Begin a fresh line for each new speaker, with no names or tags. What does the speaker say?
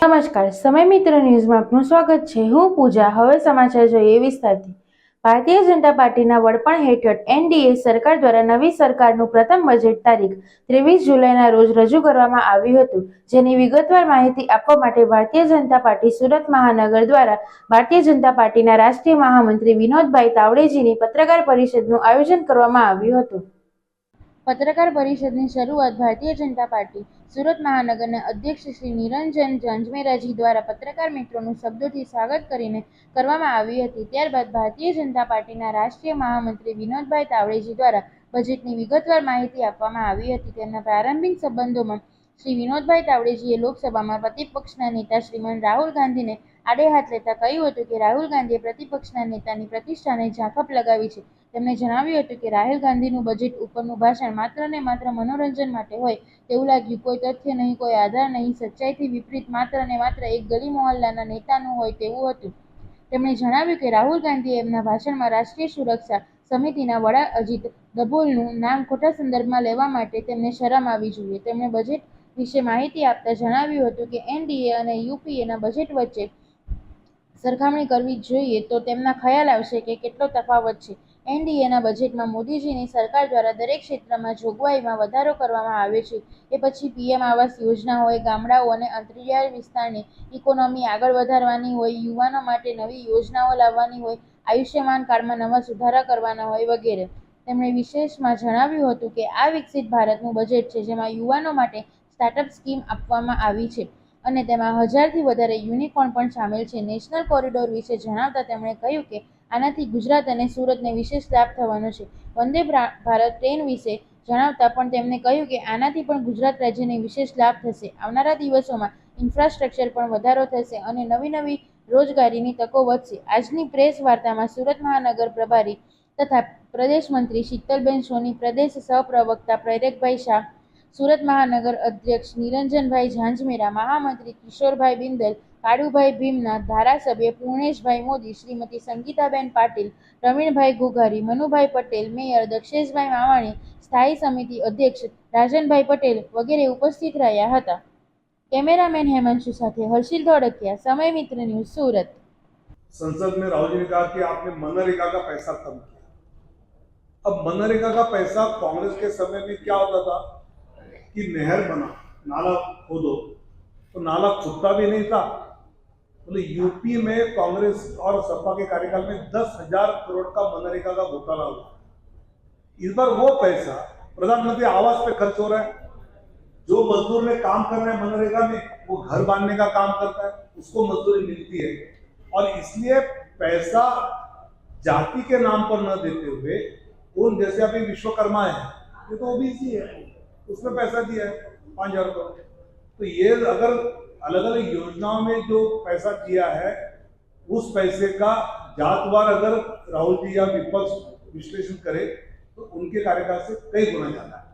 નમસ્કાર, સમય મિત્ર ન્યૂઝમાં આપનું સ્વાગત છે. હું પૂજા, હવે સમાચાર જોઈએ વિસ્તારથી. ભારતીય જનતા પાર્ટીના વડપણ હેઠળ એનડીએ સરકાર દ્વારા નવી સરકારનું પ્રથમ બજેટ તારીખ ત્રેવીસ જુલાઈના રોજ રજૂ કરવામાં આવ્યું હતું, જેની વિગતવાર માહિતી આપવા માટે ભારતીય જનતા પાર્ટી સુરત મહાનગર દ્વારા ભારતીય જનતા પાર્ટીના રાષ્ટ્રીય મહામંત્રી વિનોદભાઈ તાવડેજીની પત્રકાર પરિષદનું આયોજન કરવામાં આવ્યું હતું. પત્રકાર પરિષદની શરૂઆત ભારતીય જનતા પાર્ટી, સુરત મહાનગરના અધ્યક્ષ શ્રી નિરંજન જંજમેરાજી દ્વારા પત્રકાર મિત્રોનું શબ્દોથી સ્વાગત કરીને કરવામાં આવી હતી. ત્યારબાદ ભારતીય જનતા પાર્ટીના રાષ્ટ્રીય મહામંત્રી વિનોદભાઈ તાવડેજી દ્વારા બજેટની વિગતવાર માહિતી આપવામાં આવી હતી. તેમના પ્રારંભિક સંબંધોમાં શ્રી વિનોદભાઈ તાવડેજીએ લોકસભામાં પ્રતિપક્ષના નેતા શ્રીમાન રાહુલ ગાંધીને આડે હાથ લેતા કહ્યું હતું કે રાહુલ ગાંધીએ પ્રતિપક્ષના નેતાની પ્રતિષ્ઠાને ઝાંખપ લગાવી છે. તેમણે જણાવ્યું હતું કે રાહુલ ગાંધીનું બજેટ ઉપરનું ભાષણ માત્ર ને માત્ર મનોરંજન માટે હોય તેવું લાગ્યું. કોઈ તથ્ય નહીં, કોઈ આધાર નહીં, સચ્ચાઈથી વિપરીત માત્ર ને માત્ર એક ગલી મોહલ્લાના નેતાનું હોય તેવું હતું. તેમણે જણાવ્યું કે રાહુલ ગાંધીએ એમના ભાષણમાં રાષ્ટ્રીય સુરક્ષા સમિતિના વડા અજીત ડભોલનું નામ ખોટા સંદર્ભમાં લેવા માટે તેમને શરમ આવી જોઈએ. તેમણે બજેટ વિશે માહિતી આપતા જણાવ્યું હતું કે એનડીએ અને યુપીએના બજેટ વચ્ચે સરખામણી કરવી જોઈએ તો તેમના ખ્યાલ આવશે કે કેટલો તફાવત છે. એનડીએના બજેટમાં મોદીજીની સરકાર દ્વારા દરેક ક્ષેત્રમાં જોગવાઈમાં વધારો કરવામાં આવ્યો છે. એ પછી પીએમ આવાસ યોજના હોય, ગામડાઓ અને અંતરિયાળ વિસ્તારની ઇકોનોમી આગળ વધારવાની હોય, યુવાનો માટે નવી યોજનાઓ લાવવાની હોય, આયુષ્યમાન કાર્ડમાં નવા સુધારા કરવાના હોય વગેરે. તેમણે વિશેષમાં જણાવ્યું હતું કે આ વિકસિત ભારતનું બજેટ છે જેમાં યુવાનો માટે સ્ટાર્ટઅપ સ્કીમ આપવામાં આવી છે અને તેમાં હજારથી વધારે યુનિકોર્ન પણ સામેલ છે. નેશનલ કોરિડોર વિશે જણાવતા તેમણે કહ્યું કે આનાથી ગુજરાત અને સુરતને વિશેષ લાભ થવાનો છે. વંદે ભારત ટ્રેન વિશે જણાવતા પણ તેમણે કહ્યું કે આનાથી પણ ગુજરાત રાજ્યને વિશેષ લાભ થશે. આવનારા દિવસોમાં ઇન્ફ્રાસ્ટ્રક્ચર પણ વધારો થશે અને નવી નવી રોજગારીની તકો વધશે. આજની પ્રેસ વાર્તામાં સુરત મહાનગર પ્રભારી તથા પ્રદેશ મંત્રી શીતલબેન સોની, પ્રદેશ સહપ્રવક્તા પ્રેરકભાઈ શાહ, સુરત મહાનગર અધ્યક્ષ નિરંજનભાઈ ઝાંઝમેરા, મહામંત્રી કિશોરભાઈ બિંદલ કાળુભાઈ ભીમનાથ ધારાસભ્ય પૂર્ણેશભાઈ મોદી શ્રીમતી સંગીતાબેન પાટીલ પ્રવીણભાઈ ઘુઘારી મનુભાઈ પટેલ મેયર દક્ષેશભાઈ માવાણી સ્થાયી સમિતિ અધ્યક્ષ રાજનભાઈ પટેલ વગેરે ઉપસ્થિત રહ્યા હતા કેમેરામેન હેમાંશુ સાથે હર્ષિલ ધોળકિયા સમય મિત્ર ન્યૂઝ સુરત
संसद में राहुल जी ने कहा कि आपने मनरेगा का पैसा कम किया अब मनरेगा का पैसा कांग्रेस के समय में क्या होता था कि नहर बना नाला खोदो तो नाला खुदता भी नहीं था बोले, यूपी में कांग्रेस और सपा के कार्यकाल में दस हज़ार करोड़ का मनरेगा का घोटाला हुआ। इस बार वो पैसा प्रधानमंत्री आवास पे खर्च हो रहा है। जो मजदूर ने काम करना है मनरेगा में, वो घर बांधने का काम करता है, उसको मजदूरी मिलती है। और इसलिए पैसा जाति के नाम पर न देते हुए उन जैसे अभी विश्वकर्मा है, ये तो ओबीसी है उसमें पैसा दिया है, पाँच हज़ार करोड़। तो ये अगर अलग अलग योजनाओं में जो पैसा किया है, उस पैसे का जातवार अगर राहुल जी या विपक्ष विश्लेषण करे तो उनके कार्यकाल से कई गुना ज़्यादा है।